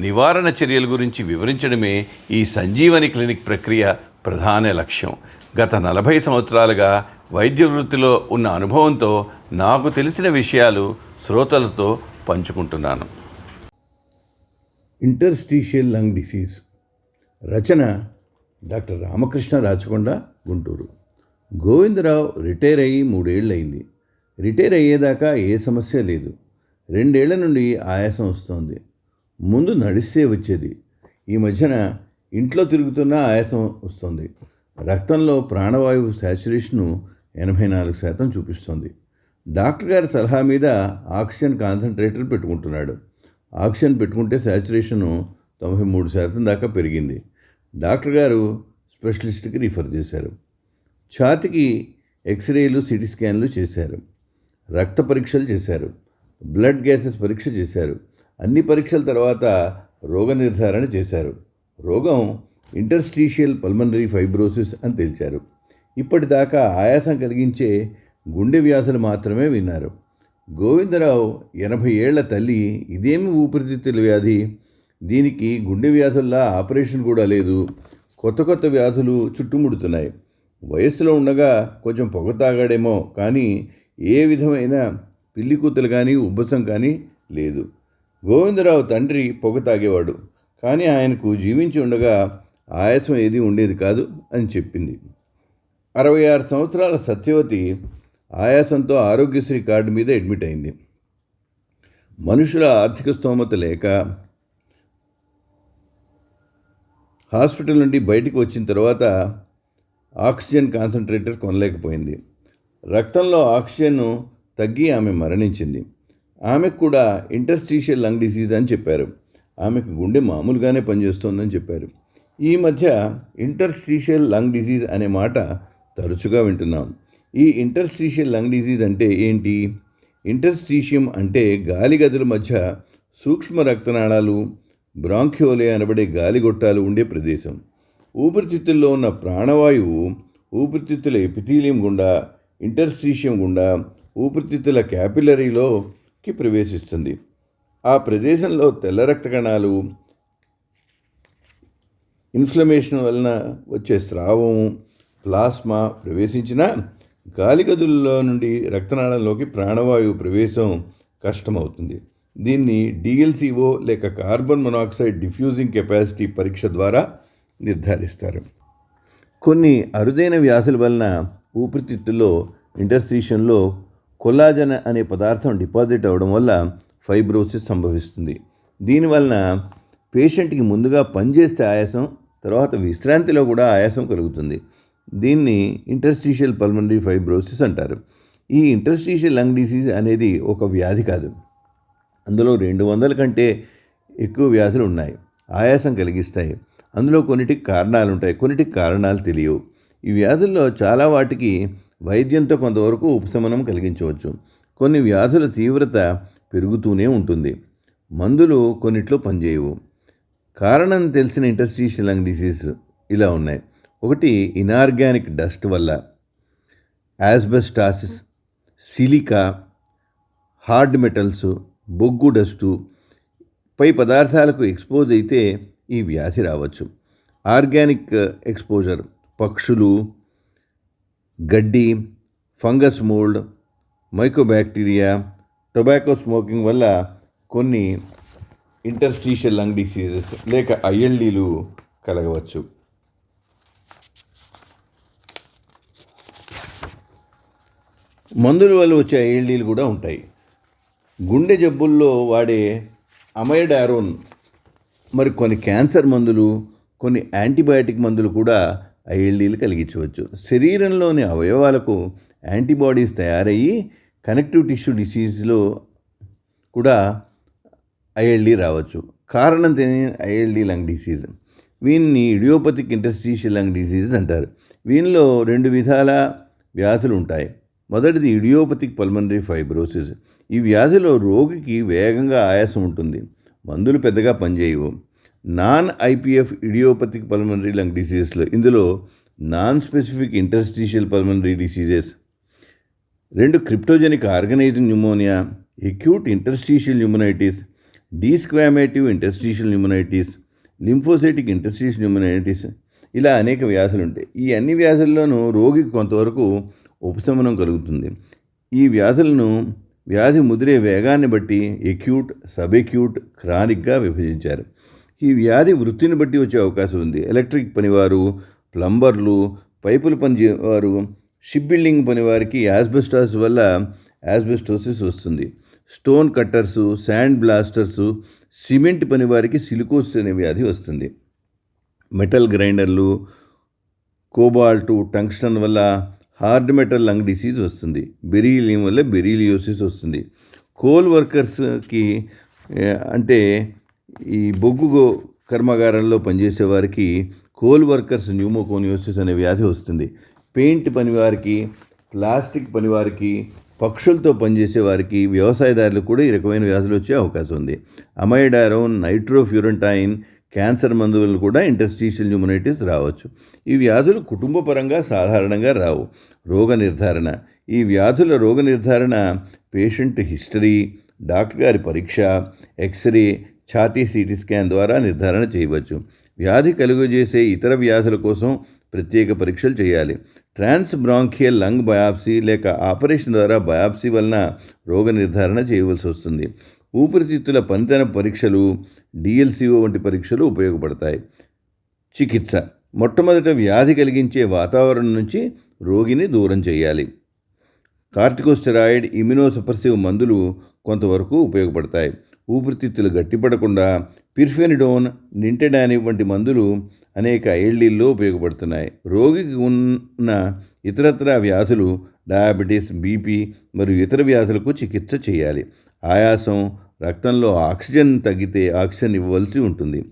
నివారణ చర్యల గురించి వివరించడమే ఈ సంజీవని క్లినిక్ ప్రక్రియ ప్రధాన లక్ష్యం. గత నలభై సంవత్సరాలుగా వైద్య వృత్తిలో ఉన్న అనుభవంతో నాకు తెలిసిన విషయాలు శ్రోతలతో పంచుకుంటున్నాను. Interstitial lung disease. రచన డాక్టర్ రామకృష్ణ రాచకొండ గుంటూరు. గోవిందరావు రిటైర్ అయ్యి మూడేళ్ళయింది రిటైర్ అయ్యేదాకా ఏ సమస్య లేదు. రెండేళ్ళ నుండి ఆయాసం వస్తోంది. ముందు నడిస్తే వచ్చేది. ఈ మధ్యన ఇంట్లో తిరుగుతున్న ఆయాసం వస్తుంది. రక్తంలో ప్రాణవాయువు శాచురేషను ఎనభై నాలుగు శాతం చూపిస్తోంది. డాక్టర్ గారి సలహా మీద ఆక్సిజన్ కాన్సన్ట్రేటర్ పెట్టుకుంటున్నాడు. ఆక్సిజన్ పెట్టుకుంటే శాచురేషను తొంభై మూడు శాతం దాకా పెరిగింది. డాక్టర్ గారు స్పెషలిస్ట్కి రిఫర్ చేశారు. ఛాతికి ఎక్స్రేలు సిటీ స్కాన్లు చేశారు. రక్త పరీక్షలు చేశారు. బ్లడ్ గ్యాసెస్ పరీక్ష చేశారు. అన్ని పరీక్షల తర్వాత రోగ నిర్ధారణ చేశారు. రోగం ఇంటర్స్టీషియల్ పల్మనరీ ఫైబ్రోసిస్ అని తేల్చారు. ఇప్పటిదాకా ఆయాసం కలిగించే గుండె వ్యాధులు మాత్రమే విన్నారు. గోవిందరావు ఎనభై ఏళ్ళ తల్లి ఇదేమి ఊపిరితిత్తుల వ్యాధి? దీనికి గుండె వ్యాధుల్లా ఆపరేషన్ కూడా లేదు. కొత్త కొత్త వ్యాధులు చుట్టుముడుతున్నాయి. వయస్సులో ఉండగా కొంచెం పొగ తాగాడేమో కానీ ఏ విధమైన పిల్లి కూతులు కానీ ఉబ్బసం కానీ లేదు. గోవిందరావు తండ్రి పొగ తాగేవాడు. కానీ ఆయనకు జీవించి ఉండగా ఆయాసం ఏది ఉండేది కాదు అని చెప్పింది. అరవై ఆరు సంవత్సరాల సత్యవతి ఆయాసంతో ఆరోగ్యశ్రీ కార్డు మీద అడ్మిట్ అయింది. మనుషుల ఆర్థిక స్తోమత లేక హాస్పిటల్ నుండి బయటికి వచ్చిన తర్వాత ఆక్సిజన్ కాన్సన్ట్రేటర్ కొనలేకపోయింది. రక్తంలో ఆక్సిజన్ తగ్గి ఆమె మరణించింది. ఆమెకు కూడా ఇంటర్స్టీషియల్ లంగ్ డిసీజ్ అని చెప్పారు. ఆమెకు గుండె మామూలుగానే పనిచేస్తోందని చెప్పారు. ఈ మధ్య ఇంటర్స్టీషియల్ లంగ్ డిసీజ్ అనే మాట తరచుగా వింటున్నాం. ఈ ఇంటర్స్టీషియల్ లంగ్ డిసీజ్ అంటే ఏంటి? ఇంటర్స్టీషియం అంటే గాలి గదుల మధ్య సూక్ష్మ రక్తనాళాలు బ్రాంక్యోలే అనబడే గాలిగొట్టాలు ఉండే ప్రదేశం. ఊపిరితిత్తుల్లో ఉన్న ప్రాణవాయువు ఊపిరితిత్తుల ఎపిథీలియం గుండా ఇంటర్స్టీషియం గుండా ఊపిరితిత్తుల క్యాపిలరీలో కి ప్రవేశిస్తుంది. ఆ ప్రదేశంలో తెల్ల రక్త కణాలు ఇన్ఫ్లమేషన్ వలన వచ్చే స్రావం ప్లాస్మా ప్రవేశించిన గాలిగదుల్లో నుండి రక్తనాళంలోకి ప్రాణవాయువు ప్రవేశం కష్టమవుతుంది. దీన్ని డిఎల్సిఓ లేక కార్బన్ మొనాక్సైడ్ డిఫ్యూజింగ్ కెపాసిటీ పరీక్ష ద్వారా నిర్ధారిస్తారు. కొన్ని అరుదైన వ్యాధుల వలన ఊపిరితిత్తులో ఇంటర్సీషన్లో కొల్లాజన్ అనే పదార్థం డిపాజిట్ అవ్వడం వల్ల ఫైబ్రోసిస్ సంభవిస్తుంది. దీనివలన పేషెంట్కి ముందుగా పనిచేస్తే ఆయాసం తర్వాత విశ్రాంతిలో కూడా ఆయాసం కలుగుతుంది. దీన్ని ఇంటర్స్టీషియల్ పల్మనరీ ఫైబ్రోసిస్ అంటారు. ఈ ఇంటర్స్టీషియల్ లంగ్ డిసీజ్ అనేది ఒక వ్యాధి కాదు. అందులో రెండు వందల కంటే ఎక్కువ వ్యాధులు ఉన్నాయి. ఆయాసం కలిగిస్తాయి. అందులో కొన్నిటికి కారణాలు ఉంటాయి కొన్నిటికి కారణాలు తెలియవు. ఈ వ్యాధుల్లో చాలా వాటికి వైద్యంతో కొంతవరకు ఉపశమనం కలిగించవచ్చు. కొన్ని వ్యాధుల తీవ్రత పెరుగుతూనే ఉంటుంది. మందులు కొన్నిట్లో పనిచేయవు. కారణం తెలిసిన ఇంటర్స్టీషియల్ లంగ్ డిసీజ్ ఇలా ఉన్నాయి. ఒకటి ఇనార్గానిక్ డస్ట్ వల్ల యాస్బెస్టాసిస్ సిలికా హార్డ్ మెటల్స్ బొగ్గు డస్టు పై పదార్థాలకు ఎక్స్పోజ్ అయితే ఈ వ్యాధి రావచ్చు. ఆర్గానిక్ ఎక్స్పోజర్ పక్షులు గడ్డి fungus mould mycobacteria tobacco smoking వల్ల కొన్ని ఇంటర్స్టీషియల్ లంగ్ డిసీజెస్ లేక ఐఎల్డీలు కలగవచ్చు. మందుల వల్ల వచ్చే ఐఎల్డీలు కూడా ఉంటాయి. గుండె జబ్బుల్లో వాడే అమైడారోన్ మరి కొన్ని క్యాన్సర్ మందులు కొన్ని యాంటీబయాటిక్ మందులు కూడా ఐఎల్డీలు కలిగించవచ్చు. శరీరంలోని అవయవాలకు యాంటీబాడీస్ తయారయ్యి కనెక్టివ్ టిష్యూ డిసీజ్లో కూడా ఐఎల్డి రావచ్చు. కారణం తెలియని ఐఎల్డి లంగ్ డిసీజ్. వీన్ని ఇడియోపతిక్ ఇంటర్స్టీషియల్ లంగ్ డిసీజ్ అంటారు. వీనిలో రెండు విధాల వ్యాధులు ఉంటాయి. మొదటిది ఇడియోపతిక్ పల్మనరీ ఫైబ్రోసిస్. ఈ వ్యాధిలో రోగికి వేగంగా ఆయాసం ఉంటుంది. మందులు పెద్దగా పనిచేయవు. Non IPF idiopathic pulmonary lung డిసీజెస్లో ఇందులో non specific interstitial pulmonary diseases రెండు cryptogenic organising pneumonia acute interstitial pneumonitis desquamative interstitial pneumonitis lymphocytic interstitial pneumonitis ఇలా అనేక వ్యాధులు ఉంటాయి. ఈ అన్ని వ్యాధుల్లోనూ రోగికి కొంతవరకు ఉపశమనం కలుగుతుంది. ఈ వ్యాధులను వ్యాధి ముదిరే వేగాన్ని బట్టి ఎక్యూట్ సబెక్యూట్ క్రానిక్గా విభజించారు. ఈ వ్యాధి వృత్తిని బట్టి వచ్చే అవకాశం ఉంది. ఎలక్ట్రిక్ పనివారు ప్లంబర్లు పైపులు పనిచేవారు షిప్ బిల్డింగ్ పనివారికి యాస్బెస్టాస్ వల్ల యాస్బెస్టోసిస్ వస్తుంది. Stone cutters sand blasters cement పనివారికి silicosis అనే వ్యాధి వస్తుంది. మెటల్ గ్రైండర్లు కోబాల్టు టంగ్స్టన్ వల్ల హార్డ్ మెటల్ లంగ్ డిసీజ్ వస్తుంది. బెరీలియం వల్ల బెరీలియోసిస్ వస్తుంది. కోల్ వర్కర్స్కి అంటే ఈ బొగ్గు కర్మాగారంలో పనిచేసే వారికి కోల్ వర్కర్స్ న్యూమోకోనియోసిస్ అనే వ్యాధి వస్తుంది. పెయింట్ పనివారికి ప్లాస్టిక్ పనివారికి పక్షులతో పనిచేసే వారికి వ్యవసాయదారులకు కూడా ఈ రకమైన వ్యాధులు వచ్చే అవకాశం ఉంది. అమైడారోన్ నైట్రోఫ్యూరంటైన్ క్యాన్సర్ మందులు కూడా ఇంటర్స్టీషియల్ న్యూమనైటిస్ రావచ్చు. ఈ వ్యాధులు కుటుంబపరంగా సాధారణంగా రావు. రోగ నిర్ధారణ. ఈ వ్యాధుల రోగ నిర్ధారణ పేషెంట్ హిస్టరీ డాక్టర్ గారి పరీక్ష ఎక్స్రే ఛాతీ సిటీ స్కాన్ ద్వారా నిర్ధారణ చేయవచ్చు. వ్యాధి కలుగజేసే ఇతర వ్యాధుల కోసం ప్రత్యేక పరీక్షలు చేయాలి. ట్రాన్స్ బ్రాంకియల్ లంగ్ బయాప్సీ లేక ఆపరేషన్ ద్వారా బయాప్సీ వలన రోగ నిర్ధారణ చేయవలసి వస్తుంది. ఊపిరితిత్తుల పనితన పరీక్షలు డిఎల్సిఓ వంటి పరీక్షలు ఉపయోగపడతాయి. చికిత్స. మొట్టమొదట వ్యాధి కలిగించే వాతావరణం నుంచి రోగిని దూరం చేయాలి. కార్టికోస్టెరాయిడ్ ఇమ్యునోసపర్సివ్ మందులు కొంతవరకు ఉపయోగపడతాయి. ఊపిరితిత్తులు గట్టిపడకుండా పిర్ఫెనిడోన్ నింటెడాని వంటి మందులు అనేక ఐఎల్డీల్లో ఉపయోగపడుతున్నాయి. రోగికి ఉన్న ఇతరత్ర వ్యాధులు డయాబెటీస్ బీపీ మరియు ఇతర వ్యాధులకు చికిత్స చేయాలి. ఆయాసం రక్తంలో ఆక్సిజన్ తగ్గితే ఆక్సిజన్ ఇవ్వవలసి ఉంటుంది.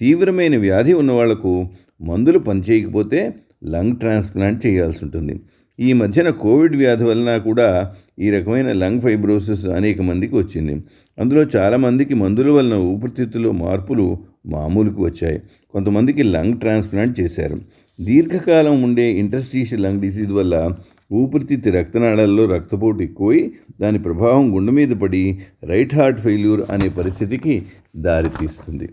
తీవ్రమైన వ్యాధి ఉన్న వాళ్ళకు మందులు పనిచేయకపోతే లంగ్ ట్రాన్స్ప్లాంట్ చేయాల్సి ఉంటుంది. ఈ మధ్యన కోవిడ్ వ్యాధి వలన కూడా ఈ రకమైన లంగ్ ఫైబ్రోసిస్ అనేక మందికి వచ్చింది. అందులో చాలామందికి మందుల వలన ఊపిరితిత్తులో మార్పులు మామూలుకు వచ్చాయి. కొంతమందికి లంగ్ ట్రాన్స్ప్లాంట్ చేశారు. దీర్ఘకాలం ఉండే ఇంటర్స్టీషియల్ లంగ్ డిసీజ్ వల్ల ఊపిరితిత్తి రక్తనాళాల్లో రక్తపోటు ఎక్కువై దాని ప్రభావం గుండె మీద పడి రైట్ హార్ట్ ఫెయిల్యూర్ అనే పరిస్థితికి దారితీస్తుంది.